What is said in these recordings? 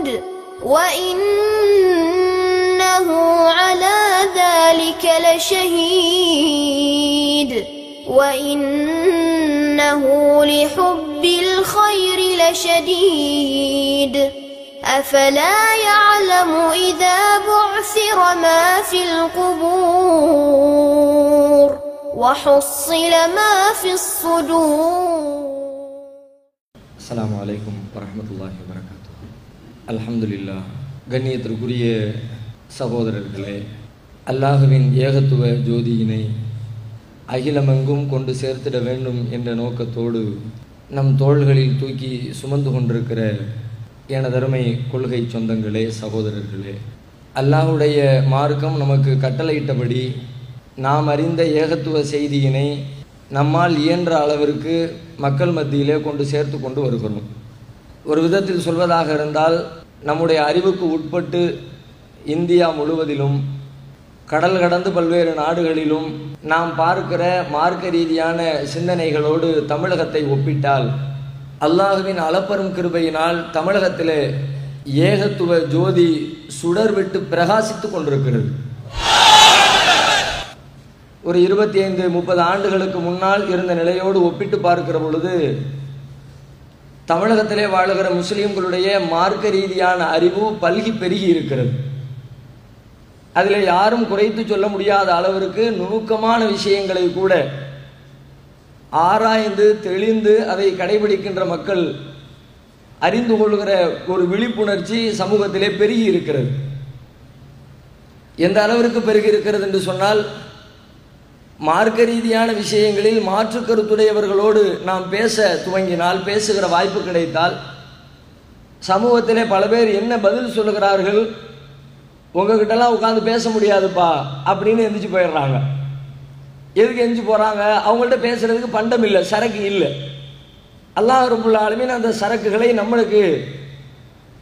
هود وإنه على ذلك لشهيد وإنه لحب الخير لشديد أفلا يعلم إذا بعثر ما في القبور وحصل ما في الصدور السلام عليكم ورحمة الله وبركاته. அல்ஹம்துலில்லா கண்ணியத்திற்குரிய சகோதரர்களே அல்லாஹுவின் ஏகத்துவ ஜோதியினை அகிலமெங்கும் கொண்டு சேர்த்திட வேண்டும் என்ற நோக்கத்தோடு நம் தோள்களில் தூக்கி சுமந்து கொண்டிருக்கிற எனதருமை கொள்கை சொந்தங்களே சகோதரர்களே அல்லாஹுடைய மார்க்கம் நமக்கு கட்டளையிட்டபடி நாம் அறிந்த ஏகத்துவ செய்தியினை நம்மால் இயன்ற அளவிற்கு மக்கள் மத்தியிலே கொண்டு சேர்த்து கொண்டு வருகிறோம். ஒரு விதத்தில் சொல்வதாக இருந்தால் நம்முடைய அறிவுக்கு உட்பட்டு இந்தியா முழுவதிலும் கடல் கடந்து பல்வேறு நாடுகளிலும் நாம் பார்க்கிற மார்க்க ரீதியான சிந்தனைகளோடு தமிழகத்தை ஒப்பிட்டால் அல்லாஹுவின் அளப்பரும் கிருபையினால் தமிழகத்தில் ஏகத்துவ ஜோதி சுடர் விட்டு பிரகாசித்துக் கொண்டிருக்கிறது. ஒரு இருபத்தி ஐந்து முப்பது ஆண்டுகளுக்கு முன்னால் இருந்த நிலையோடு ஒப்பிட்டு பார்க்கிற பொழுது தமிழகத்திலே வாழுகிற முஸ்லீம்களுடைய மார்க்க ரீதியான அறிவு பல்கி பெருகி இருக்கிறது. அதில் யாரும் குறைத்து சொல்ல முடியாத அளவிற்கு நுணுக்கமான விஷயங்களை கூட ஆராய்ந்து தெளிந்து அதை கடைபிடிக்கின்ற மக்கள் அறிந்து கொள்கிற ஒரு விழிப்புணர்ச்சி சமூகத்திலே பெருகி இருக்கிறது. எந்த அளவிற்கு பெருகி இருக்கிறது என்று சொன்னால் மார்க்க ரீதியான விஷயங்களில் மாற்று கருத்துடையவர்களோடு நாம் பேச துவங்கினால் பேசுகிற வாய்ப்பு கிடைத்தால் சமூகத்திலே பல பேர் என்ன பதில் சொல்லுகிறார்கள் உங்ககிட்டலாம் உட்காந்து பேச முடியாதுப்பா அப்படின்னு எந்திரிச்சு போயிடுறாங்க. எதுக்கு எந்திரிச்சு போகிறாங்க அவங்கள்ட்ட பேசுறதுக்கு பண்டம் இல்லை சரக்கு இல்லை. அல்லாஹ் ரபுல் அந்த சரக்குகளை நம்மளுக்கு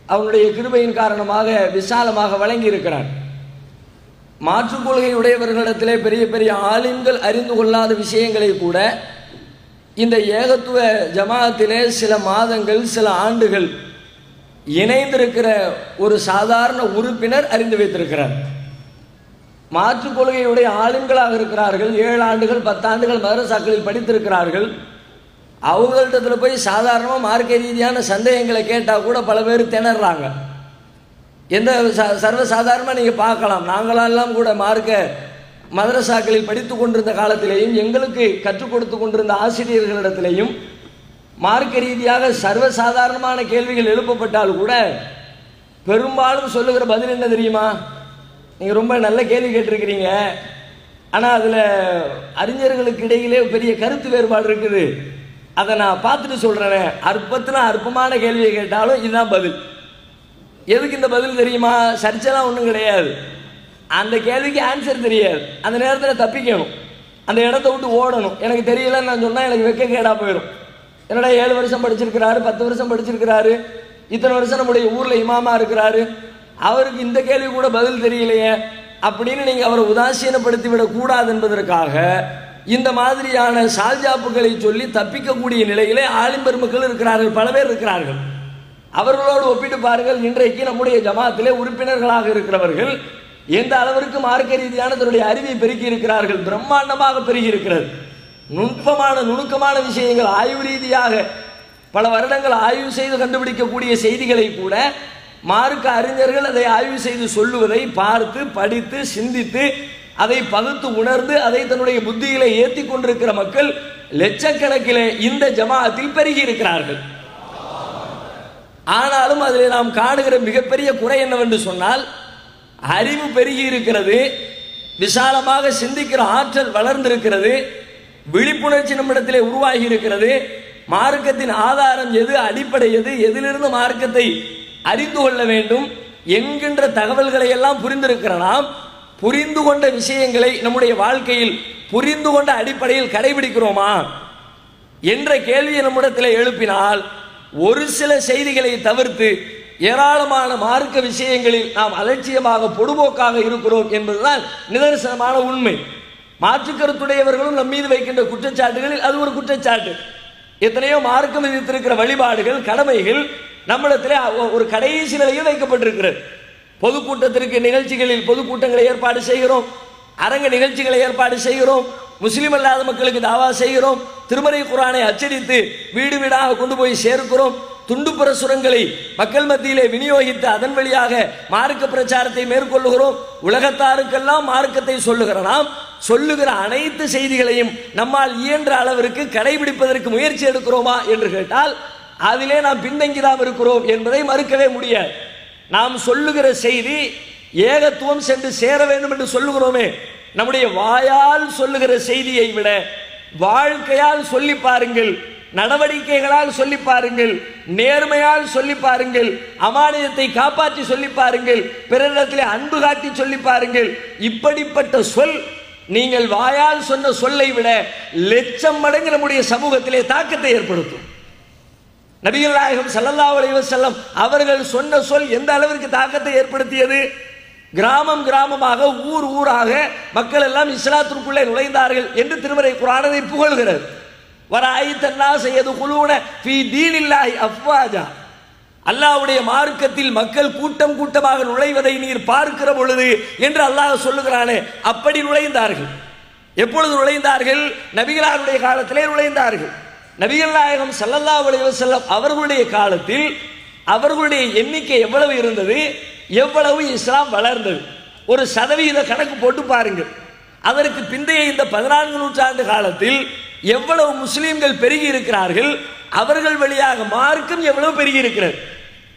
அவனுடைய கிருபையின் காரணமாக விசாலமாக வழங்கி இருக்கிறான் மாற்றுக் கொள்கை உடையவர்களிடத்திலே பெரிய பெரிய ஆலிம்கள் அறிந்து கொள்ளாத விஷயங்களை கூட இந்த ஏகத்துவ ஜமாத்திலே சில மாதங்கள் சில ஆண்டுகள் இணைந்திருக்கிற ஒரு சாதாரண உறுப்பினர் அறிந்து வைத்திருக்கிறார். மாற்றுக் கொள்கையுடைய ஆளுங்களாக இருக்கிறார்கள். ஏழு ஆண்டுகள் பத்தாண்டுகள் மதரசாக்களில் படித்திருக்கிறார்கள். அவங்கள்ட்டத்தில் போய் சாதாரணமாக மார்க்க ரீதியான சந்தேகங்களை கேட்டால் கூட பல பேர் திணறாங்க. எந்த ச- சர்வசாதாரணமாக நீங்கள் பார்க்கலாம். நாங்களெல்லாம் கூட மார்க்க மதரசாக்களில் படித்து கொண்டிருந்த காலத்திலேயும் எங்களுக்கு கற்றுக் கொடுத்து கொண்டிருந்த ஆசிரியர்களிடத்திலேயும் மார்க்க ரீதியாக சர்வசாதாரணமான கேள்விகள் எழுப்பப்பட்டால் கூட பெரும்பாலும் சொல்லுகிற பதில் என்ன தெரியுமா? நீங்கள் ரொம்ப நல்ல கேள்வி கேட்டிருக்கிறீங்க. ஆனால் அதில் அறிஞர்களுக்கு இடையிலே பெரிய கருத்து வேறுபாடு இருக்குது. அதை நான் பார்த்துட்டு சொல்கிறேன் அற்பத்தில் அற்பமான கேள்வியை கேட்டாலும் இதுதான் பதில். எதுக்கு இந்த பதில் தெரியுமா? சர்ச்சைலாம் ஒன்றும் கிடையாது. அந்த கேள்விக்கு ஆன்சர் தெரியாது. அந்த நேரத்தில் தப்பிக்கணும். அந்த இடத்த விட்டு ஓடணும். எனக்கு தெரியலன்னு நான் சொன்னால் எனக்கு வெக்க கேடாக போயிடும் என்னடா ஏழு வருஷம் படிச்சிருக்கிறாரு பத்து வருஷம் படிச்சிருக்கிறாரு இத்தனை வருஷம் நம்முடைய ஊரில் இமாமா இருக்கிறாரு அவருக்கு இந்த கேள்வி கூட பதில் தெரியலையே அப்படின்னு நீங்கள் அவரை உதாசீனப்படுத்தி விடக்கூடாது என்பதற்காக இந்த மாதிரியான சால்ஜாப்புகளை சொல்லி தப்பிக்கக்கூடிய நிலையிலே ஆலிம் பெருமக்கள் இருக்கிறார்கள் பல பேர் இருக்கிறார்கள். அவர்களோடு ஒப்பிட்டு பாருங்கள் இன்றைக்கு நம்முடைய ஜமாத்திலே உறுப்பினர்களாக இருக்கிறவர்கள் எந்த அளவிற்கு மார்க்க ரீதியான தன்னுடைய அறிவை பெருக்கி இருக்கிறார்கள் பிரம்மாண்டமாக பெருகி இருக்கிறது நுட்பமான நுணுக்கமான விஷயங்கள் ஆய்வு ரீதியாக பல வருடங்கள் ஆய்வு செய்து கண்டுபிடிக்கக்கூடிய செய்திகளை கூட மார்க்க அறிஞர்கள் அதை ஆய்வு செய்து சொல்லுவதை பார்த்து படித்து சிந்தித்து அதை பகுத்து உணர்ந்து அதை தன்னுடைய புத்தியிலே ஏற்றி கொண்டிருக்கிற மக்கள் லட்சக்கணக்கிலே இந்த ஜமாத்தில் பெருகி இருக்கிறார்கள் ஆனாலும் அதில் நாம் காணுகிற மிகப்பெரிய குறை என்னவென்று சொன்னால் அறிவு பெருகி இருக்கிறது விசாலமாக சிந்திக்கிற ஆற்றல் வளர்ந்திருக்கிறது விழிப்புணர்ச்சி நம்மிடத்திலே உருவாகி இருக்கிறது மார்க்கத்தின் ஆதாரம் எது அடிப்படை எது எதிலிருந்து மார்க்கத்தை அறிந்து கொள்ள வேண்டும் என்கின்ற தகவல்களை எல்லாம் புரிந்திருக்கிற நாம் புரிந்து கொண்ட விஷயங்களை நம்முடைய வாழ்க்கையில் புரிந்து கொண்ட அடிப்படையில் கடைபிடிக்கிறோமா? என்ற கேள்வியை நம்மிடத்தில் எழுப்பினால் ஒரு சில செய்திகளை தவிர்த்து ஏராளமான மார்க்க விஷயங்களில் நாம் அலட்சியமாக பொடுபோக்காக இருக்கிறோம் என்பதுதான் நிதர்சனமான உண்மை. மாற்று கருத்துடையவர்களும் நம் மீது வைக்கின்ற குற்றச்சாட்டுகளில் அது ஒரு குற்றச்சாட்டு. எத்தனையோ மார்க்கம் விதித்திருக்கிற வழிபாடுகள் கடமைகள் நம்மிடத்திலே ஒரு கடைசி நிலையில் வைக்கப்பட்டிருக்கிறது. பொதுக்கூட்டத்திற்கு நிகழ்ச்சிகளில் பொதுக்கூட்டங்களை ஏற்பாடு செய்கிறோம். அரங்க நிகழ்ச்சிகளை ஏற்பாடு செய்கிறோம். முஸ்லீம் அல்லாத மக்களுக்கு தாவா செய்கிறோம். திருமறை குரானை அச்சடித்து வீடு வீடாக கொண்டு போய் சேர்க்கிறோம். துண்டு பிரசுரங்களை மக்கள் மத்தியிலே விநியோகித்து அதன் வழியாக மார்க்க பிரச்சாரத்தை மேற்கொள்ளுகிறோம். உலகத்தாருக்கெல்லாம் மார்க்கத்தை சொல்லுகிற நாம் சொல்லுகிற அனைத்து செய்திகளையும் நம்மால் இயன்ற அளவிற்கு கடைபிடிப்பதற்கு முயற்சி எடுக்கிறோமா என்று கேட்டால் அதிலே நாம் பின்தங்கிதான் இருக்கிறோம் என்பதை மறுக்கவே முடியாது. நாம் சொல்லுகிற செய்தி ஏகத்துவம் சென்று சேர வேண்டும் என்று சொல்லுகிறோமே. நம்முடைய வாயால் சொல்லுகிற செய்தியை விட வாழ்க்கையால் சொல்லி பாருங்கள் நடவடிக்கைகளால் சொல்லி பாருங்கள் நேர்மையால் சொல்லி பாருங்கள் அமானியத்தை காப்பாற்றி சொல்லி பாருங்கள் பிறரிடத்தில் அன்பு காட்டி சொல்லி பாருங்கள். இப்படிப்பட்ட சொல் நீங்கள் வாயால் சொன்ன சொல்லை விட லட்சம் மடங்கு நம்முடைய சமூகத்திலே தாக்கத்தை ஏற்படுத்தும். நபிகள் நாயகம் செல்லல்லா அலைஹி செல்லம் அவர்கள் சொன்ன சொல் எந்த அளவிற்கு தாக்கத்தை ஏற்படுத்தியது? கிராமம் கிராமமாக ஊர் ஊராக மக்கள் எல்லாம் இஸ்லாத்திற்குள்ளே நுழைந்தார்கள் என்று திருமறை குரானதை புகழ்கிறது. வராய் தன்னா செய்யது குழுவன ஃபி தீனில்லாஹி அஃப்வாஜா. அல்லாஹ்வுடைய மார்க்கத்தில் மக்கள் கூட்டம் கூட்டமாக நுழைவதை நீர் பார்க்கிற பொழுது என்று அல்லாஹ் சொல்லுகிறானே அப்படி நுழைந்தார்கள். எப்பொழுது நுழைந்தார்கள்? நபிகளாருடைய காலத்திலே நுழைந்தார்கள். நபிகள் நாயகம் சல்லல்லா அலைஹி அவர்களுடைய காலத்தில் அவர்களுடைய எண்ணிக்கை எவ்வளவு இருந்தது? எவ்வளவு இஸ்லாம் வளர்ந்தது? ஒரு சதவீத கணக்கு போட்டு பாருங்கள் அதற்கு பிந்தைய இந்த பதினான்கு நூற்றாண்டு காலத்தில் எவ்வளவு முஸ்லீம்கள் பெருகி இருக்கிறார்கள் அவர்கள் வழியாக மார்க்கம் எவ்வளவு பெருகி இருக்கிறது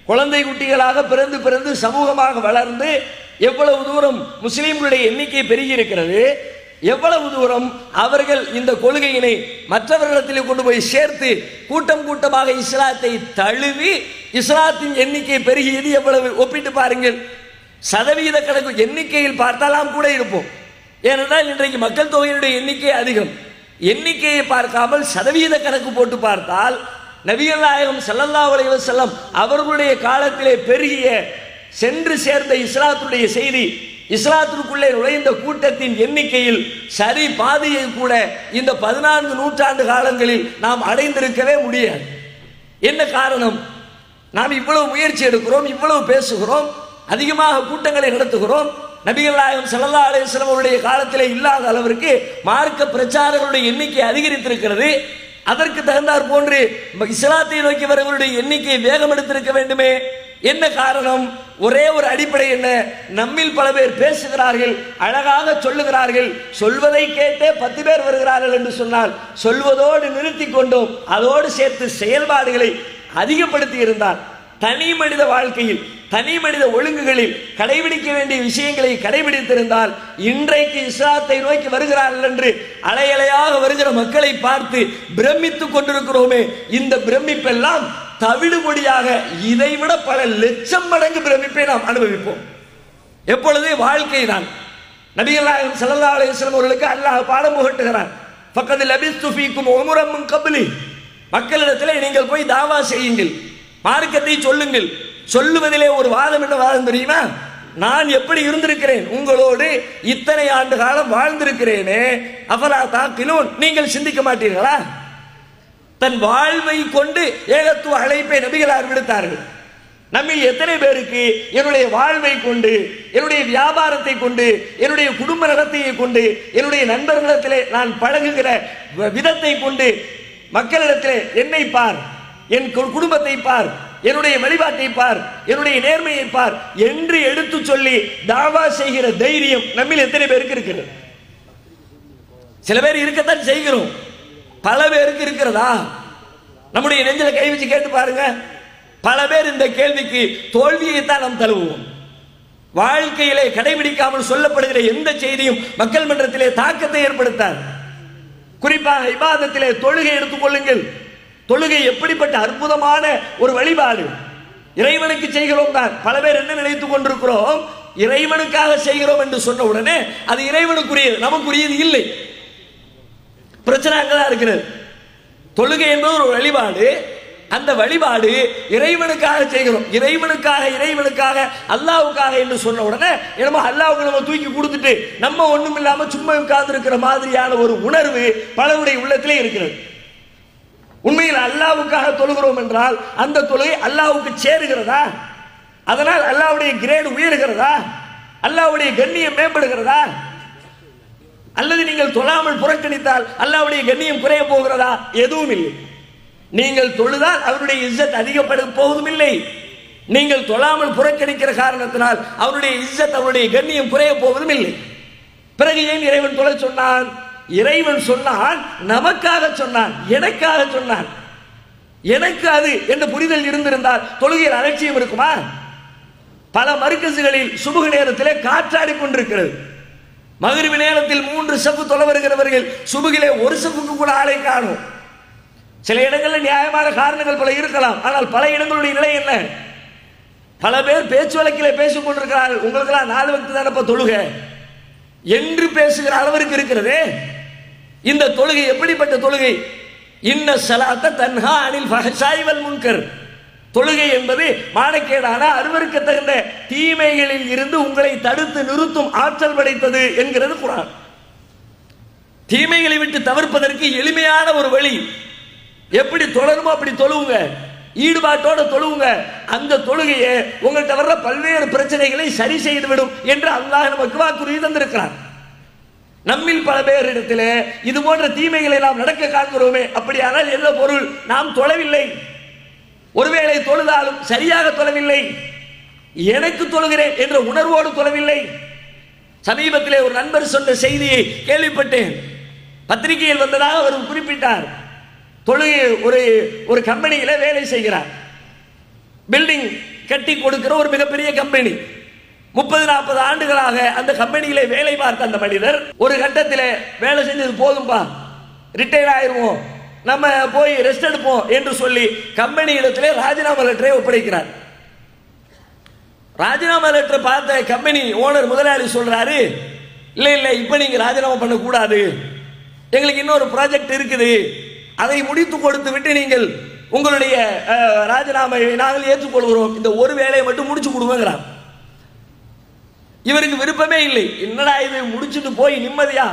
குழந்தை குட்டிகளாக பிறந்து பிறந்து சமூகமாக வளர்ந்து எவ்வளவு தூரம் முஸ்லீம்களுடைய எண்ணிக்கை பெருகி இருக்கிறது எவ்வளவு தூரம் அவர்கள் இந்த கொள்கையினை மற்றவர்களிடத்தில் கொண்டு போய் சேர்த்து கூட்டம் கூட்டமாக இஸ்லாத்தை தழுவி இஸ்லாத்தின் எண்ணிக்கை பெருகியது எவ்வளவு? ஒப்பிட்டு பாருங்கள். சதவீத கணக்கு எண்ணிக்கையில் பார்த்தாலாம் கூட இருப்போம். ஏனென்றால் இன்றைக்கு மக்கள் தொகையினுடைய எண்ணிக்கை அதிகம். எண்ணிக்கையை பார்க்காமல் சதவீத கணக்கு போட்டு பார்த்தால் நபிகள் நாயகம் ஸல்லல்லாஹு அலைஹி அவர்களுடைய காலத்திலே பெருகிய சென்று சேர்ந்த இஸ்லாத்துடைய செய்தி இஸ்லாத்திற்குள்ளே நுழைந்த கூட்டத்தின் எண்ணிக்கையில் சரி பாதியை கூட இந்த பதினான்கு நூற்றாண்டு காலங்களில் நாம் அடைந்திருக்கவே முடியாது. என்ன காரணம்? நாம் இவ்வளவு முயற்சி எடுக்கிறோம் இவ்வளவு பேசுகிறோம் அதிகமாக கூட்டங்களை நடத்துகிறோம். நபிகள் நாயகம் சல்லா அலையம் அவருடைய காலத்திலே இல்லாத அளவிற்கு மார்க்க பிரச்சாரங்களுடைய எண்ணிக்கை அதிகரித்திருக்கிறது. அதற்கு தகுந்தாற் போன்று இஸ்லாத்தை நோக்கி வரவர்களுடைய எண்ணிக்கை வேகம் எடுத்திருக்க வேண்டுமே? என்ன காரணம்? ஒரே ஒரு அடிப்படை என்ன? நம்மில் பல பேர் பேசுகிறார்கள் அழகாக சொல்லுகிறார்கள். சொல்வதை கேட்டே பத்து பேர் வருகிறார்கள் என்று சொன்னால் சொல்வதோடு நிறுத்தி கொண்டோம் அதோடு சேர்த்து செயல்பாடுகளை அதிகப்படுத்தி இருந்தால் தனி மனித வாழ்க்கையில் தனி மனித ஒழுங்குகளில் கடைபிடிக்க வேண்டிய விஷயங்களை கடைபிடித்திருந்தால் இன்றைக்கு இஸ்லாத்தை நோக்கி வருகிறார்கள் என்று அலையலையாக வருகிற மக்களை பார்த்து பிரமித்துக் கொண்டிருக்கிறோமே இந்த பிரமிப்பெல்லாம் தவிடுபொடியாக இதைவிட பல லட்சம் மடங்கு பிரமிப்பை நாம் அனுபவிப்போம். எப்பொழுது வாழ்க்கை தான். நபிகள் சல்லா ஸல்லல்லாஹு அவர்களுக்கு அல்லாஹ் பாடம் புகட்டுகிறான். பக்கத்தில் லபிஸ்து ஃபீக்கும் உம்ரம் மின் மக்களிடத்தில் மக்களிடத்திலே நீங்கள் போய் தாவா செய்யுங்கள். மார்க்கத்தை சொல்லுங்கள். சொல்லுவதிலே ஒரு வாதம் என்ன வாதம் தெரியுமா? நான் எப்படி இருந்திருக்கிறேன்? உங்களோடு இத்தனை ஆண்டு காலம் வாழ்ந்திருக்கிறேனே. அஃபலா தாக்கிலும் நீங்கள் சிந்திக்க மாட்டீர்களா? தன் வாழ்வை கொண்டு ஏகத்துவ அழைப்பை நபிகளார் விடுத்தார்கள். நம்மில் எத்தனை பேருக்கு என்னுடைய வாழ்வை கொண்டு என்னுடைய வியாபாரத்தை கொண்டு என்னுடைய குடும்ப நடத்தையை கொண்டு என்னுடைய நண்பர்களிடத்திலே நான் பழகுகிற வ- விதத்தை கொண்டு மக்களிடத்திலே என்னை பார் என் கு- குடும்பத்தை பார் என்னுடைய வழிபாட்டை பார் என்னுடைய நேர்மையை பார் என்று எடுத்து சொல்லி தாவா செய்கிற தைரியம் நம்மில் எத்தனை பேருக்கு இருக்கிறது? சில பேர் இருக்கத்தான் செய்கிறோம். பல பேருக்கு இருக்கிறதா? நம்முடைய நெஞ்சில கை வச்சு கேட்டு பாருங்க. பல பேர் இந்த கேள்விக்கு தோல்வியைத்தான் நாம் தழுவுவோம். வாழ்க்கையிலே கடைபிடிக்காமல் சொல்லப்படுகிற எந்த செய்தியும் மக்கள் மன்றத்திலே தாக்கத்தை ஏற்படுத்தார் குறிப்பாக இபாதத்திலே தொழுகை எடுத்துக்கொள்ளுங்கள் தொழுகை எப்படிப்பட்ட அற்புதமான ஒரு வழிபாடு. இறைவனுக்கு செய்கிறோம் தான். பல பேர் என்ன நினைத்துக் கொண்டிருக்கிறோம்? இறைவனுக்காக செய்கிறோம் என்று சொன்ன உடனே அது இறைவனுக்குரியது நமக்குரியது இல்லை. பிரச்சனை அங்கதான் இருக்கிறது. தொழுகை என்பது ஒரு வழிபாடு. அந்த வழிபாடு இறைவனுக்காக செய்கிறோம். இறைவனுக்காக இறைவனுக்காக அல்லாவுக்காக என்று சொன்ன உடனே என்னமோ அல்லாவுக்கு நம்ம தூக்கி கொடுத்துட்டு நம்ம ஒண்ணும் இல்லாம சும்மா உட்கார்ந்து இருக்கிற மாதிரியான ஒரு உணர்வு பலருடைய உள்ளத்திலே இருக்கிறது. உண்மையில் அல்லாவுக்காக தொழுகிறோம் என்றால் அந்த தொழுகை அல்லாவுக்கு சேருகிறதா? அதனால் அல்லாவுடைய கிரேடு உயர்கிறதா? அல்லாவுடைய கண்ணியம் மேம்படுகிறதா? அல்லது நீங்கள் தொழாமல் புறக்கணித்தால் அல்லாவுடைய கண்ணியம் குறைய போகிறதா? எதுவும் இல்லை. நீங்கள் தொழுதால் அவருடைய இஸ்ஸத் அதிகப்பட போவதும் இல்லை. நீங்கள் தொழாமல் புறக்கணிக்கிற காரணத்தினால் அவருடைய இஸ்ஸத் அவருடைய கண்ணியம் குறைய போவதும் இல்லை. பிறகு ஏன் இறைவன் தொலை சொன்னான்? இறைவன் சொன்னான் நமக்காக சொன்னான் எனக்காக சொன்னான். எனக்கு அது என்ற புரிதல் இருந்திருந்தால் தொழுகையில் அலட்சியம் இருக்குமா? பல மருக்கசுகளில் சுமுக நேரத்திலே காற்றாடி கொண்டிருக்கிறது. மகிழ்வு நேரத்தில் மூன்று செப்பு தொலை வருகிறவர்கள் சுபுகிலே ஒரு செப்புக்கு கூட ஆளை காணும். சில இடங்களில் நியாயமான காரணங்கள் பல இருக்கலாம். ஆனால் பல இடங்களுடைய நிலை என்ன? பல பேர் பேச்சு வழக்கில் பேசிக் கொண்டிருக்கிறார்கள் உங்களுக்கெல்லாம் நாலு வக்து தானப்ப தொழுக? என்று பேசுகிற அளவிற்கு இருக்கிறதே. இந்த தொழுகை எப்படிப்பட்ட தொழுகை? இன்ன சலாத்த தன்ஹா அனில் ஃபஹஷாய் முன்கர். தொழுகை என்பது மானக்கேடான அருவருக்கு தகுந்த தீமைகளில் இருந்து உங்களை தடுத்து நிறுத்தும் ஆற்றல் படைத்தது என்கிறது குரான். தீமைகளை விட்டு தவிர்ப்பதற்கு எளிமையான ஒரு வழி. எப்படி தொடருமோ அப்படி தொழுவுங்க. ஈடுபாட்டோட தொழுவுங்க. அந்த தொழுகையை உங்கள்கிட்ட வர்ற பல்வேறு பிரச்சனைகளை சரி செய்துவிடும் என்று அல்லாஹ் நமக்கு வாக்குறுதி தந்திருக்கிறார் நம்மில் பல பேர் இடத்திலே இது போன்ற தீமைகளை நாம் நடக்க காண்கிறோமே. அப்படியானால் என்ன பொருள்? நாம் தொழவில்லை. ஒருவேளை தொழுதாலும் சரியாக தொழவில்லை. எனக்கு தொழுகிறேன் என்ற உணர்வோடு தொழவில்லை. சமீபத்திலே ஒரு நண்பர் சொன்ன செய்தியை கேள்விப்பட்டேன். பத்திரிகையில் வந்ததாக அவர் குறிப்பிட்டார். தொழுகை ஒரு ஒரு கம்பெனியில் வேலை செய்கிறார். பில்டிங் கட்டி கொடுக்கிற ஒரு மிகப்பெரிய கம்பெனி. முப்பது நாற்பது ஆண்டுகளாக அந்த கம்பெனியிலே வேலை பார்த்த அந்த மனிதர் ஒரு கட்டத்தில் வேலை செஞ்சது போதும்பா ரிட்டையர் ஆயிருவோம். நம்ம போய் ரெஸ்ட் எடுப்போம் என்று சொல்லி கம்பெனி இடத்திலே ராஜினாமா லெட்டரை ஒப்படைக்கிறார். ராஜினாமா லெட்டர் பார்த்த கம்பெனி ஓனர் முதலாளி சொல்றாரு இல்ல இல்ல இப்ப நீங்க ராஜினாமா பண்ண கூடாது எங்களுக்கு இன்னொரு ப்ராஜெக்ட் இருக்குது. அதை முடித்து கொடுத்து விட்டு நீங்கள் உங்களுடைய ராஜினாமாவை நாங்கள் ஏற்றுக்கொள்கிறோம். இந்த ஒரு வேலையை மட்டும் முடிச்சு கொடுங்கிறான் இவருக்கு விருப்பமே இல்லை. என்னடா இது முடிச்சுட்டு போய் நிம்மதியா?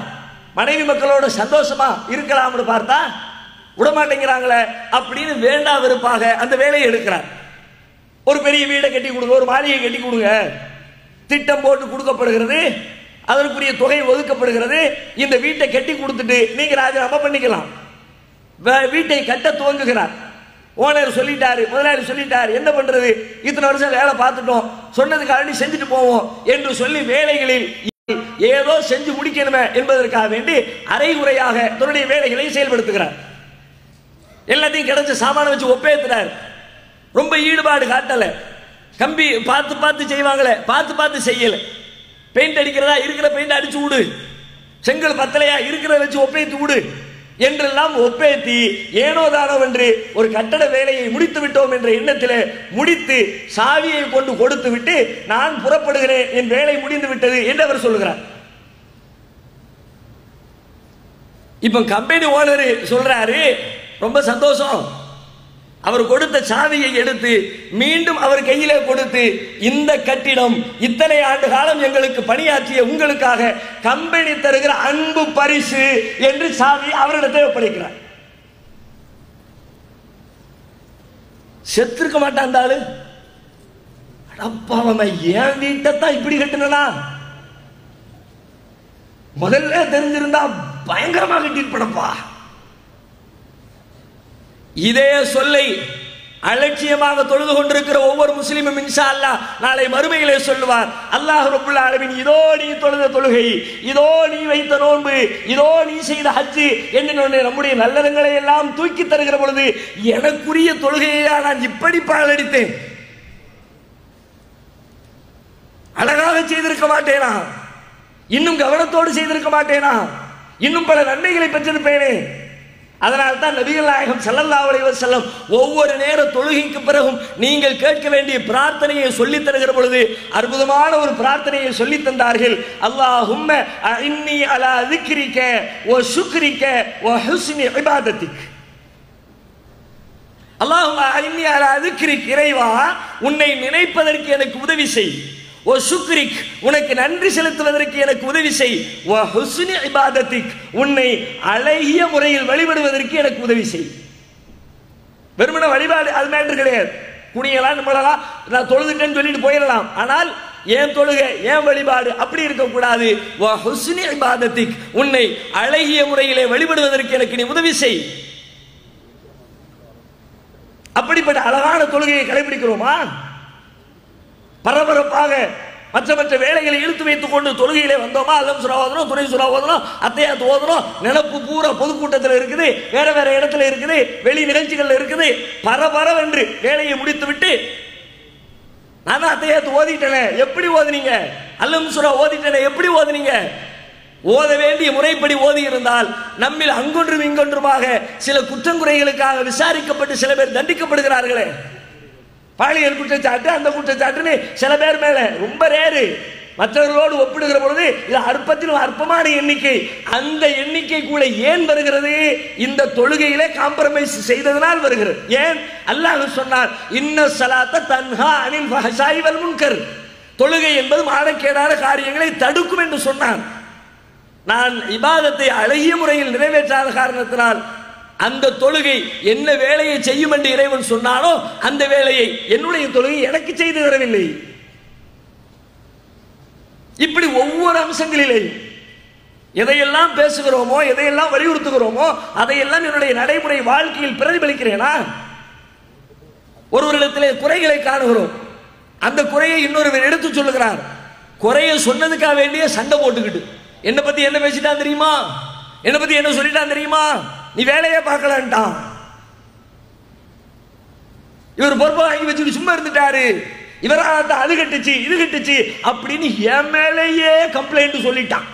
மனைவி மக்களோட சந்தோஷமா இருக்கலாம்னு பார்த்தா விடமாட்டேங்கிறாங்களே அப்படின்னு வேண்டா வெறுப்பாக அந்த வேலையை எடுக்கிறார். ஒரு பெரிய வீடை கட்டி கொடுங்க ஒரு மாளிகை கட்டி கொடுங்க. திட்டம் போட்டு கொடுக்கப்படுகிறது அதற்குரிய தொகை ஒதுக்கப்படுகிறது. இந்த வீட்டை கட்டி கொடுத்துட்டு நீங்க ராஜினாமா பண்ணிக்கலாம். வே- வீட்டை கட்ட துவங்குகிறார். ஓனர் சொல்லிட்டாரு முதலாளி சொல்லிட்டாரு என்ன பண்றது? இத்தனை வருஷம் வேலை பார்த்துட்டோம். சொன்னதுக்காக செஞ்சுட்டு போவோம் என்று சொல்லி வேலைகளில் ஏதோ செஞ்சு முடிக்கணுமே என்பதற்காக வேண்டி அரைகுறையாக தன்னுடைய வேலைகளை செயல்படுத்துகிறார். எல்லாத்தையும் கிடைச்ச சாமான வச்சு ஒப்பேத்துறாரு ரொம்ப ஈடுபாடு காட்டல. கம்பி பார்த்து பார்த்து செய்வாங்களே பார்த்து பார்த்து செய்யல. பெயிண்ட் அடிக்கிறதா இருக்கிற பெயிண்ட் அடிச்சு விடு. செங்கல் பத்தலையா இருக்கிறத வச்சு ஒப்பேத்து விடு என்றெல்லாம் ஒப்பேத்தி ஏனோ தானோ என்று ஒரு கட்டட வேலையை முடித்து விட்டோம் என்ற எண்ணத்தில் முடித்து சாவியை கொண்டு கொடுத்து விட்டு நான் புறப்படுகிறேன் என் வேலை முடிந்து விட்டது என்று அவர் சொல்லுகிறார். இப்ப கம்பெனி ஓனர் சொல்றாரு ரொம்ப சந்தோஷம். அவர் கொடுத்த சாவியை எடுத்து மீண்டும் அவர் கையிலே கொடுத்து இந்த கட்டிடம் இத்தனை ஆண்டு காலம் எங்களுக்கு பணியாற்றிய உங்களுக்காக கம்பெனி தருகிற அன்பு பரிசு என்று சாவி அவரிடத்தை ஒப்படைக்கிறார் செத்திருக்க மாட்டான் அந்த ஆளு. அடப்பாவம என் வீட்டை தான் இப்படி கட்டினா முதல்ல தெரிஞ்சிருந்தா பயங்கரமா கட்டியிருப்படப்பா இதே சொல்லை அலட்சியமாக தொழுது கொண்டிருக்கிற ஒவ்வொரு முஸ்லீமும் இன்ஷா அல்லாஹ் நாளை மறுமையிலே சொல்லுவார். அல்லாஹ் ரப்புல் அளவின் இதோ நீ தொழுத தொழுகை இதோ நீ வைத்த நோன்பு இதோ நீ செய்த ஹஜ்ஜு என்று நம்முடைய நல்லதங்களை எல்லாம் தூக்கி தருகிற பொழுது எனக்குரிய தொழுகையா நான் இப்படி பழலடித்தேன் அழகாக செய்திருக்க மாட்டேனா? இன்னும் கவனத்தோடு செய்திருக்க மாட்டேனா? இன்னும் பல நன்மைகளை பெற்றிருப்பேனே? அதனால் தான் நபிகள் நாயகம் ஸல்லல்லாஹு செல்லம் ஒவ்வொரு நேர தொழுகைக்கு பிறகும் நீங்கள் கேட்க வேண்டிய பிரார்த்தனையை சொல்லித் தருகிற பொழுது அற்புதமான ஒரு பிரார்த்தனையை சொல்லித் தந்தார்கள். அல்லாஹும்ம இன்னி அலா திக்ரிக்க ஓ சுக்ரிக்க ஓ ஹுஸ்னி இபாதத்திக். அல்லாஹும்ம இன்னி அலா திக்ரிக் இறைவா உன்னை நினைப்பதற்கு எனக்கு உதவி செய். ஓ சுக்ரிக் உனக்கு நன்றி செலுத்துவதற்கு எனக்கு உதவி செய். ஓ ஹுஸ்னி இபாதத்திக் உன்னை அழகிய முறையில் வழிபடுவதற்கு எனக்கு உதவி செய். வெறுமன வழிபாடு அது மேன்று கிடையாது. குனியலாம் நம்மளலாம் நான் தொழுதுட்டேன்னு சொல்லிட்டு போயிடலாம். ஆனால் ஏன் தொழுகை ஏன் வழிபாடு? அப்படி இருக்கக்கூடாது. வா ஹுஸ்னி இபாதத்திக் உன்னை அழகிய முறையிலே வழிபடுவதற்கு எனக்கு நீ உதவி செய். அப்படிப்பட்ட அழகான தொழுகையை கடைபிடிக்கிறோமா? பரபரப்பாக மற்ற மற்ற வேலைகளை இழுத்து வைத்துக் கொண்டு தொழுகையிலே வந்தோமா? அல்லம் சுரா ஓதணும் துணை சுரா ஓதணும் அத்தையாத்து ஓதணும் நினப்பு பூரா பொதுக்கூட்டத்தில் இருக்குது வேற வேற இடத்துல இருக்குது வெளி நிகழ்ச்சிகள் இருக்குது. பரபரவென்று வேலையை முடித்து விட்டு நான் தான் அத்தையாத்து ஓதிட்டேனே எப்படி ஓதுனீங்க? அல்லம் சுரா ஓதிட்டேனே எப்படி ஓதுனீங்க? ஓத வேண்டிய முறைப்படி ஓதி இருந்தால் நம்மில் அங்கொன்றும் இங்கொன்றுமாக சில குற்றங்குறைகளுக்காக விசாரிக்கப்பட்டு சில பேர் தண்டிக்கப்படுகிறார்களே. பாலியல் குற்றச்சாட்டு அந்த குற்றச்சாட்டுன்னு சில பேர் மேல. ரொம்ப ரேரு. மற்றவர்களோடு ஒப்பிடுகிற பொழுது இது அற்பத்தின் அற்பமான எண்ணிக்கை. அந்த எண்ணிக்கை கூட ஏன் வருகிறது? இந்த தொழுகையிலே காம்ப்ரமைஸ் செய்ததனால் வருகிறது. ஏன்? அல்லாஹ் சொன்னார் இன்ன சலாத்த தன்ஹா அனில் ஃபஹஷாய் முன்கர். தொழுகை என்பது மானக்கேடான காரியங்களை தடுக்கும் என்று சொன்னான் நான் இபாதத்தை அழகிய முறையில் நிறைவேற்றாத காரணத்தினால் அந்த தொழுகை என்ன வேலையை செய்யும் என்று இறைவன் சொன்னானோ அந்த வேலையை என்னுடைய தொழுகை எனக்கு செய்து தரவில்லை. இப்படி ஒவ்வொரு அம்சங்களிலே எதையெல்லாம் பேசுகிறோமோ எதையெல்லாம் வலியுறுத்துகிறோமோ அதையெல்லாம் என்னுடைய நடைமுறை வாழ்க்கையில் பிரதிபலிக்கிறேனா? ஒருவரிடத்திலே குறைகளை காணுகிறோம். அந்த குறையை இன்னொருவர் எடுத்து சொல்லுகிறார். குறையை சொன்னதுக்காக வேண்டிய சண்டை போட்டுக்கிட்டு. என்னை பத்தி என்ன பேசிட்டான் தெரியுமா? என்னை பத்தி என்ன சொல்லிட்டான் தெரியுமா? நீ வேலையே பார்க்கலான்ட்டான். இவர் பொறுப்பை வாங்கி வச்சுட்டு சும்மா இருந்துட்டாரு. இவராக அது கட்டுச்சு இது கட்டுச்சு அப்படின்னு என் மேலேயே கம்ப்ளைண்ட் சொல்லிட்டான்.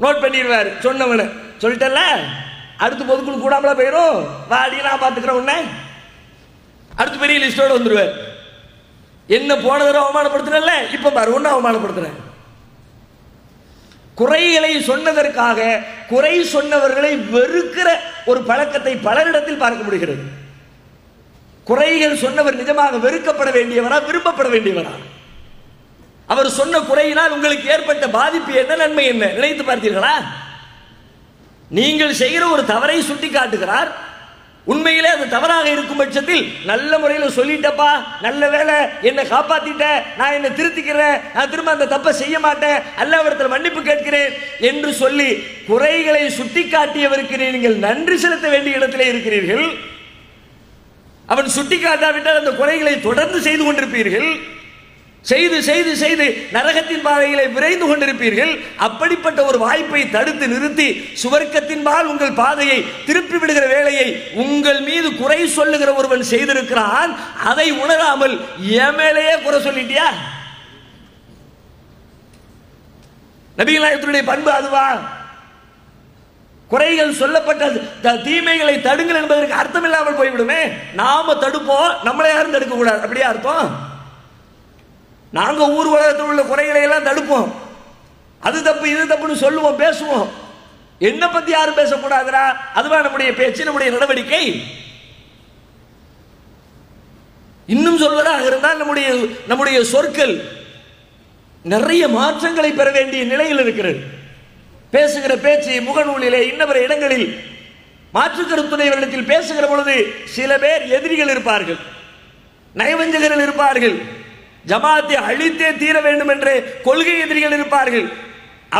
நோட் பண்ணிடுவார் சொன்னவனு. சொல்லிட்டல அடுத்து பொதுக்குழு கூடாமல போயிடும் வாடி நான் பார்த்துக்கிறேன் உன்ன. அடுத்து பெரிய லிஸ்டோடு வந்துடுவார் என்ன போன தடவை அவமானப்படுத்தினல இப்ப பாரு ஒன்னு அவமானப்படுத்துறேன் குறைகளை சொன்னதற்காக குறை சொன்னவர்களை வெறுக்கிற ஒரு பழக்கத்தை பலரிடத்தில் பார்க்க முடிகிறது. குறைகள் சொன்னவர் நிஜமாக வெறுக்கப்பட வேண்டியவரா விரும்பப்பட வேண்டியவரா? அவர் சொன்ன குறையினால் உங்களுக்கு ஏற்பட்ட பாதிப்பு என்ன நன்மை என்ன நினைத்து பார்த்தீர்களா? நீங்கள் செய்கிற ஒரு தவறை சுட்டி காட்டுகிறார் உண்மையிலே அது தவறாக இருக்கும் பட்சத்தில் நல்ல முறையில் சொல்லிட்டப்பா நல்ல வேலை என்னை காப்பாத்திட்ட நான் என்னை திருத்திக்கிறேன் நான் திரும்ப அந்த தப்பை செய்ய மாட்டேன் அல்லாவிடத்தில் மன்னிப்பு கேட்கிறேன் என்று சொல்லி குறைகளை சுட்டி காட்டியவருக்கு நீங்கள் நன்றி செலுத்த வேண்டிய இடத்திலே இருக்கிறீர்கள். அவன் சுட்டி காட்டாவிட்டால் அந்த குறைகளை தொடர்ந்து செய்து கொண்டிருப்பீர்கள். செய்து செய்து செய்து நரகத்தின் பாதைகளை விரைந்து கொண்டிருப்பீர்கள். அப்படிப்பட்ட ஒரு வாய்ப்பை தடுத்து நிறுத்தி சுவர்க்கத்தின்பால் உங்கள் பாதையை திருப்பி விடுகிற வேலையை உங்கள் மீது குறை சொல்லுகிற ஒருவன் செய்திருக்கிறான். அதை உணராமல் எமேலேயே மேலேயே குறை சொல்லிட்டியா? நபிகளாயத்தினுடைய பண்பு அதுவா? குறைகள் சொல்லப்பட்ட த- தீமைகளை தடுங்கள் என்பதற்கு அர்த்தம் இல்லாமல் போய்விடுமே. நாம தடுப்போம் நம்மளை யாரும் தடுக்க கூடாது அப்படியே அர்த்தம்? நாங்க ஊர் உலகத்தில் உள்ள குறைகளை எல்லாம் தடுப்போம். அது தப்பு இது தப்புன்னு சொல்லுவோம் பேசுவோம். என்ன பத்தி யாரும் பேசக்கூடாதுரா அதுவா நம்முடைய பேச்சு நம்முடைய நடவடிக்கை. இன்னும் சொல்வதாக இருந்தால் நம்முடைய நம்முடைய சொற்கள் நிறைய மாற்றங்களை பெற வேண்டிய நிலையில் இருக்கிறது. பேசுகிற பேச்சு முகநூலிலே இன்னவர இடங்களில் மாற்றுக்கருத்துடையவர்களிடத்தில் பேசுகிற பொழுது சில பேர் எதிரிகள் இருப்பார்கள். நயவஞ்சகர்கள் இருப்பார்கள். ஜமாத்தை அழித்தே தீர வேண்டும் என்று கொள்கை எதிரிகள் இருப்பார்கள்.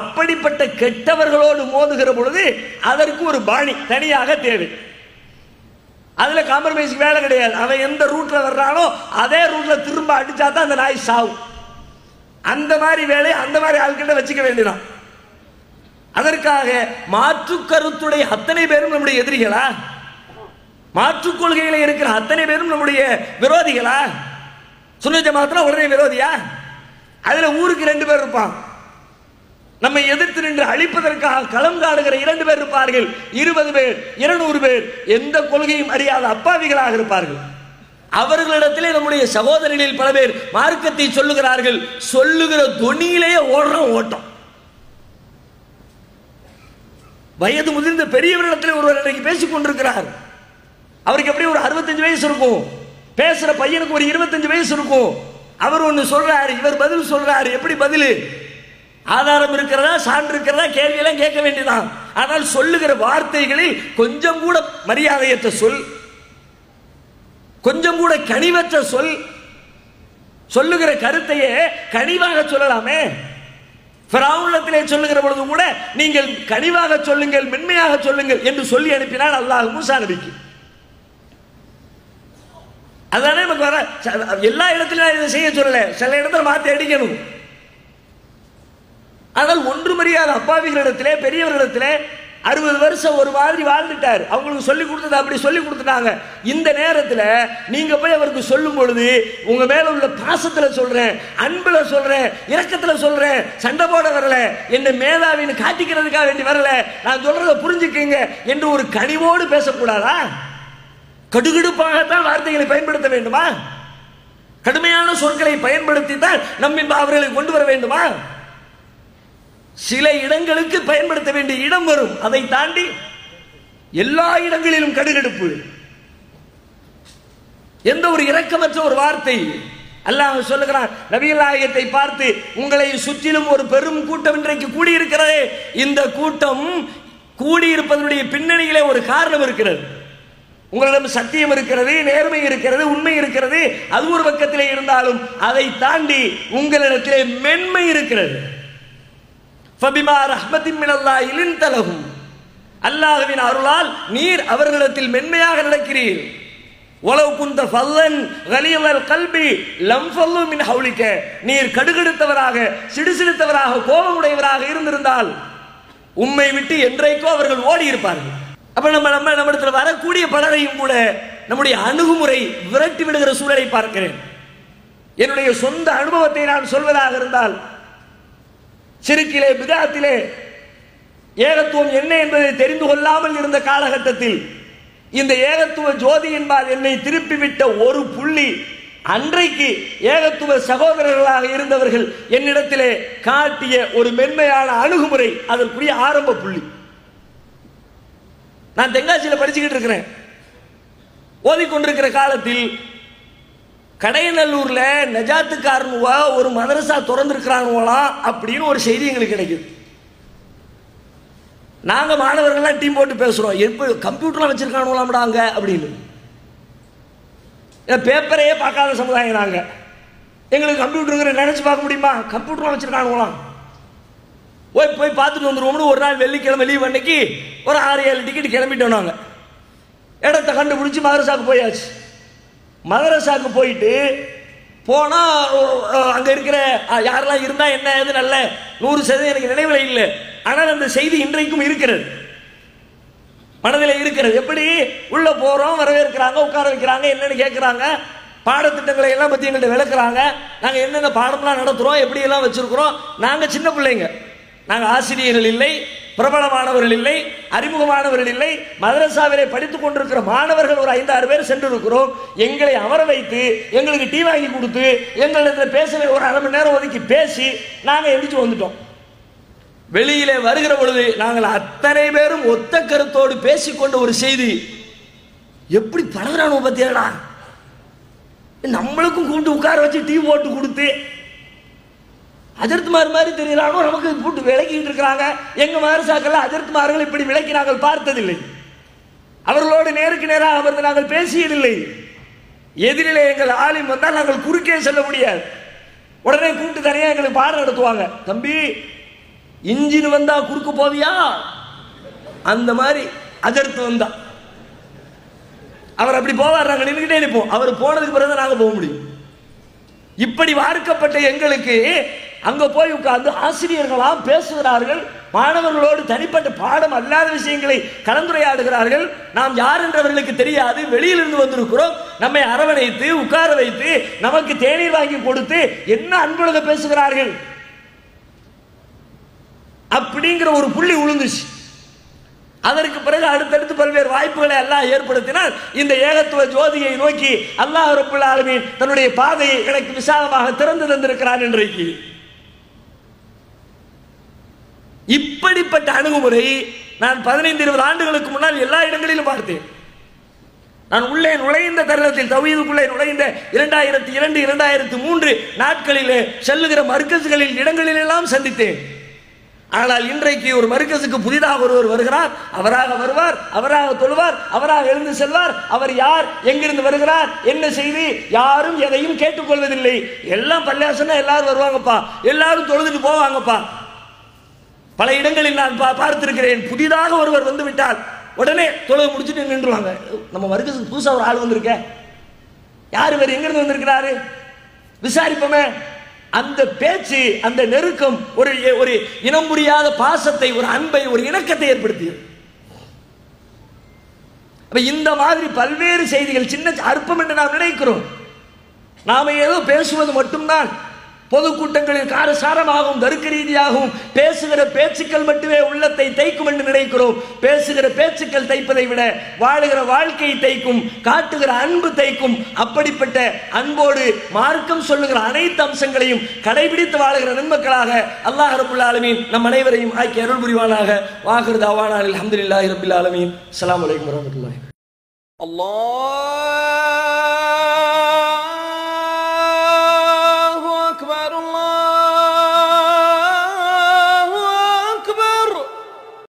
அப்படிப்பட்ட கெட்டவர்களோடு மோதுகிற பொழுது அதற்கு ஒரு பாணி தனியாக தேவை. அதுல காம்ப்ரமைஸ் வேலை கிடையாது. அவன் எந்த ரூட்ல வர்றானோ அதே ரூட்ல திரும்ப அடிச்சா தான் அந்த நாய் சாவும். அந்த மாதிரி வேலை அந்த மாதிரி ஆள்கிட்ட வச்சுக்க வேண்டியதான் அதற்காக மாற்று கருத்துடைய அத்தனை பேரும் நம்முடைய எதிரிகளா? மாற்று கொள்கையில இருக்கிற அத்தனை பேரும் நம்முடைய விரோதிகளா? சுன்ன ஜமாத்தில் உடனே விரோதியா? அதில் ஊருக்கு ரெண்டு பேர் இருப்பான் நம்மை எதிர்த்து நின்று அழிப்பதற்காக களம் காணுகிற இரண்டு பேர் இருப்பார்கள். இருபது பேர் இருநூறு பேர் எந்த கொள்கையும் அறியாத அப்பாவிகளாக இருப்பார்கள். அவர்களிடத்திலே நம்முடைய சகோதரர்களில் பல பேர் மார்க்கத்தை சொல்லுகிறார்கள். சொல்லுகிற தொனியிலேயே ஓடுறோம் ஓட்டம். வயது முதிர்ந்த பெரியவரிடத்தில் ஒருவர் இன்றைக்கு பேசிக் கொண்டிருக்கிறார் அவருக்கு எப்படி ஒரு அறுபத்தஞ்சு வயசு இருக்கும்? பேசுற பையனுக்கு ஒரு இருபத்தஞ்சு வயசு இருக்கும். அவர் ஒன்று சொல்றாரு இவர் பதில் சொல்றாரு. எப்படி பதில்? ஆதாரம் இருக்கிறதா சான்று இருக்கிறதா? கேள்வியெல்லாம் கேட்க வேண்டியதான் ஆனால் சொல்லுகிற வார்த்தைகளில் கொஞ்சம் கூட மரியாதையற்ற சொல் கொஞ்சம் கூட கனிவற்ற சொல் சொல்லுகிற கருத்தையே கனிவாக சொல்லலாமே. பிராவுலத்திலே சொல்லுகிற பொழுது கூட நீங்கள் கனிவாக சொல்லுங்கள் மென்மையாக சொல்லுங்கள் என்று சொல்லி அனுப்பினால் அல்லாஹ் மூசா நபிக்கு. அதானே நமக்கு வர எல்லா இடத்துலையும் இதை செய்ய சொல்லல. சில இடத்துல மாற்றி அடிக்கணும். ஆனால் ஒன்று மரியாத அப்பாவிகளிடத்திலே பெரியவர்களிடத்திலே அறுபது வருஷம் ஒரு மாதிரி வாழ்ந்துட்டார். அவங்களுக்கு சொல்லி கொடுத்தது அப்படி சொல்லி கொடுத்துட்டாங்க. இந்த நேரத்தில் நீங்கள் போய் அவருக்கு சொல்லும் பொழுது உங்கள் மேலே உள்ள பாசத்தில் சொல்கிறேன் அன்பில் சொல்கிறேன் இரக்கத்துல சொல்கிறேன் சண்டை போட வரல என்னை மேதாவின்னு காட்டிக்கிறதுக்காக வேண்டி வரல நான் சொல்கிறத புரிஞ்சுக்கங்க என்று ஒரு கனிவோடு பேசக்கூடாதா? கடுகடுப்பாகத்தான் வார்த்தைகளை பயன்படுத்த வேண்டுமா? கடுமையான சொற்களை பயன்படுத்தி தான் நம்மின் அவர்களை கொண்டு வர வேண்டுமா? சில இடங்களுக்கு பயன்படுத்த வேண்டிய இடம் வரும். அதை தாண்டி எல்லா இடங்களிலும் கடுகடுப்பு. எந்த ஒரு இரக்கமற்ற ஒரு வார்த்தை? அல்லாஹ் சொல்லுகிறான் நபிகள் நாயகத்தை பார்த்து உங்களை சுற்றிலும் ஒரு பெரும் கூட்டம் இன்றைக்கு கூடியிருக்கிறதே. இந்த கூட்டம் கூடியிருப்பதனுடைய பின்னணியிலே ஒரு காரணம் இருக்கிறது. உங்களிடம் சத்தியம் இருக்கிறது நேர்மை இருக்கிறது உண்மை இருக்கிறது. அது ஒரு பக்கத்திலே இருந்தாலும் அதை தாண்டி உங்களிடத்திலே மென்மை இருக்கிறது. ஃபபிமா ரஹ்மத்தின் மினல்லாஹி லின்தலஹும் அல்லாஹ்வின் அருளால் நீர் அவர்களிடத்தில் மென்மையாக நடக்கிறீர். உலவு குந்த ஃபல்லன் கலியல் கல்பி லம் ஃபல்லு மின் ஹவுலிக்க நீர் கடுகெடுத்தவராக சிடுசிடுத்தவராக கோபமுடையவராக இருந்திருந்தால் உம்மை விட்டு என்றைக்கோ அவர்கள் ஓடி இருப்பார்கள் அப்ப நம்ம நம்ம நம்மிடத்துல வரக்கூடிய பலரையும் கூட நம்முடைய அணுகுமுறை விரட்டி விடுகிற சூழலை பார்க்கிறேன். என்னுடைய சொந்த அனுபவத்தை நான் சொல்வதாக இருந்தால் சிறுக்கிலே பிதாத்திலே ஏகத்துவம் என்ன என்பதை தெரிந்து கொள்ளாமல் இருந்த காலகட்டத்தில் இந்த ஏகத்துவ ஜோதி என்பால் என்னை திருப்பிவிட்ட ஒரு புள்ளி அன்றைக்கு ஏகத்துவ சகோதரர்களாக இருந்தவர்கள் என்னிடத்திலே காட்டிய ஒரு மென்மையான அணுகுமுறை அதற்குரிய ஆரம்ப புள்ளி. நான் தென்காசியில் படிச்சுக்கிட்டு இருக்கிறேன். ஓதிக்கொண்டிருக்கிற காலத்தில் கடையநல்லூரில் நஜாத்துக்காரனுவா ஒரு மதரசா திறந்துருக்கிறானுவலாம் அப்படின்னு ஒரு செய்தி எங்களுக்கு கிடைக்குது. நாங்கள் மாணவர்கள்லாம் டீம் போட்டு பேசுகிறோம் எப்போ கம்ப்யூட்டர்லாம் வச்சுருக்கானுங்களாம்டா அங்கே அப்படின்னு. ஏன் பேப்பரையே பார்க்காத சமுதாயம் நாங்கள் எங்களுக்கு கம்ப்யூட்டருங்கிற நினைச்சு பார்க்க முடியுமா? கம்ப்யூட்டர்லாம் வச்சுருக்கானுங்களாம் போய் போய் பார்த்துட்டு வந்துருவோம்னு ஒரு நாள் வெள்ளிக்கிழமை லீவ் அன்னைக்கு ஒரு ஆறு ஏழு டிக்கெட் கிளம்பிட்டோம் நாங்க. இடத்த கண்டுபிடிச்சி மதரசாக்கு போயாச்சு. மதரசாக்கு போயிட்டு போனா அங்கே அங்க இருக்கிற யாரெல்லாம் இருந்தா என்ன எது நல்ல நூறு சதவீதம் எனக்கு நினைவில் இல்லை. ஆனால் அந்த செய்தி இன்றைக்கும் இருக்கிறது. மனதில் இருக்கிறது. எப்படி? உள்ள போறோம் வரவேற்கிறாங்க உட்கார வைக்கிறாங்க என்னன்னு கேட்குறாங்க பாடத்திட்டங்களை எல்லாம் பத்தி எங்கள்கிட்ட விளக்குறாங்க. நாங்க என்னென்ன பாடம்லாம் நடத்துறோம் எப்படி எல்லாம் வச்சிருக்கிறோம். நாங்க சின்ன பிள்ளைங்க. நாங்கள் ஆசிரியர்கள் இல்லை பிரபலமானவர்கள் இல்லை அறிமுகமானவர்கள் இல்லை மதரசாவிலே படித்துக் கொண்டிருக்கிற மாணவர்கள் ஒரு ஐந்தாறு பேர் சென்றிருக்கிறோம். எங்களை அமர வைத்து எங்களுக்கு டீ வாங்கி கொடுத்து எங்களிடத்தில் பேசவே ஒரு அரை மணி நேரம் ஒதுக்கி பேசி நாங்கள் எந்திரிச்சு வந்துட்டோம். வெளியிலே வருகிற பொழுது நாங்கள் அத்தனை பேரும் ஒத்த கருத்தோடு பேசிக்கொண்ட ஒரு செய்தி. எப்படி பழகிறானோ பத்தியாடா? நம்மளுக்கும் கூட்டு உட்கார வச்சு டீ போட்டு கொடுத்து அஜர்த்துமார் மாதிரி தெரியறானோ நமக்கு போட்டு விளக்கிட்டு இருக்கிறாங்க. எங்க மாரசாக்கள் அஜர்த்துமார்கள் இப்படி விளக்கி நாங்கள் பார்த்ததில்லை. அவர்களோடு நேருக்கு நேராக அமர்ந்து நாங்கள் பேசியதில்லை. எதிரிலே எங்கள் ஆலிம் வந்தால் நாங்கள் குறுக்கே செல்ல முடியாது. உடனே கூட்டு தனியாக எங்களுக்கு பாடம் நடத்துவாங்க. தம்பி இன்ஜின் வந்தா குறுக்கு போவியா? அந்த மாதிரி அஜர்த்து வந்தா. அவர் அப்படி போவார் நாங்கள் நின்றுகிட்டே நிற்போம். அவர் போனதுக்கு பிறகு நாங்கள் போக முடியும். இப்படி வார்க்கப்பட்ட எங்களுக்கு அங்க போய் உட்கார்ந்து ஆசிரியர்களாம் பேசுகிறார்கள். மாணவர்களோடு தனிப்பட்ட பாடம் அல்லாத விஷயங்களை கலந்துரையாடுகிறார்கள். நாம் யார் என்றவர்களுக்கு தெரியாது. வெளியிலிருந்து வந்திருக்கிறோம். நம்மை அரவணைத்து உட்கார வைத்து நமக்கு தேநீர் வாங்கி கொடுத்து என்ன அன்புலக பேசுகிறார்கள்? அப்படிங்கிற ஒரு புள்ளி விழுந்துச்சு அதற்கு பிறகு அடுத்தடுத்து பல்வேறு வாய்ப்புகளை எல்லாம் ஏற்படுத்தினால் இந்த ஏகத்துவ ஜோதியை நோக்கி அல்லாஹ் ரப்புல் ஆலமீன் தன்னுடைய பாதையை எனக்கு விசாலமாக திறந்து தந்திருக்கிறான் இன்றைக்கு. இப்படிப்பட்ட அணுகுமுறை நான் பதினைந்து இருபது ஆண்டுகளுக்கு முன்னால் எல்லா இடங்களிலும் பார்த்தேன். நான் உள்ளே நுழைந்த தருணத்தில் தவீதுக்குள்ளே நுழைந்த இரண்டாயிரத்தி இரண்டு இரண்டாயிரத்தி மூன்று நாட்களிலே செல்லுகிற மர்க்கசுகளில் இடங்களில் எல்லாம் சந்தித்தேன். ஆனால் இன்றைக்கு ஒரு மருக்கசுக்கு புதிதாக ஒருவர் வருகிறார். அவராக வருவார் அவராக தொழுவார் அவராக எழுந்து செல்வார். அவர் யார் எங்கிருந்து வருகிறார் என்ன செய்தி யாரும் எதையும் கேட்டுக்கொள்வதில்லை. எல்லாம் பள்ளியாசனா எல்லாரும் வருவாங்கப்பா. எல்லாரும் தொழுதுட்டு போவாங்கப்பா. பல இடங்களில் நான் பா- பார்த்திருக்கிறேன். புதிதாக ஒருவர் வந்து விட்டால் உடனே தொழுவை முடிச்சுட்டு நின்றுவாங்க. நம்ம வர்க்கத்துக்கு புதுசாக ஒரு ஆள் வந்திருக்க. யார் இவர் எங்கிருந்து வந்திருக்கிறாரு? விசாரிப்போமே. அந்த பேச்சு அந்த நெருக்கம் ஒரு ஒரு இனம் முடியாத பாசத்தை ஒரு அன்பை ஒரு இணக்கத்தை ஏற்படுத்தியது. இந்த மாதிரி பல்வேறு செய்திகள் சின்ன அற்பம் என்று நாம் நினைக்கிறோம். நாம ஏதோ பேசுவது மட்டும்தான். பொதுக்கூட்டங்களில் காரசாரமாகவும் தருக்க ரீதியாகவும் பேசுகிற பேச்சுக்கள் மட்டுமே உள்ளத்தை தைக்கும் என்று நினைக்கிறோம். பேசுகிற பேச்சுக்கள் தைப்பதை விட வாழுகிற வாழ்க்கையை தைக்கும் காட்டுகிற அன்பு தைக்கும் அப்படிப்பட்ட அன்போடு மார்க்கம் சொல்லுகிற அனைத்து அம்சங்களையும் கடைபிடித்து வாழுகிற நன்மக்களாக அல்லாஹ் ரபுல் ஆலமீன் நம் அனைவரையும் ஆக்கி அருள் புரிவானாக. வாகுரு தாவானால் அலமதுல்லாஹி ரபுல் ஆலமீன். அலாம் வலைக்கம் வரமத்துல்லாஹி அல்லாஹ்!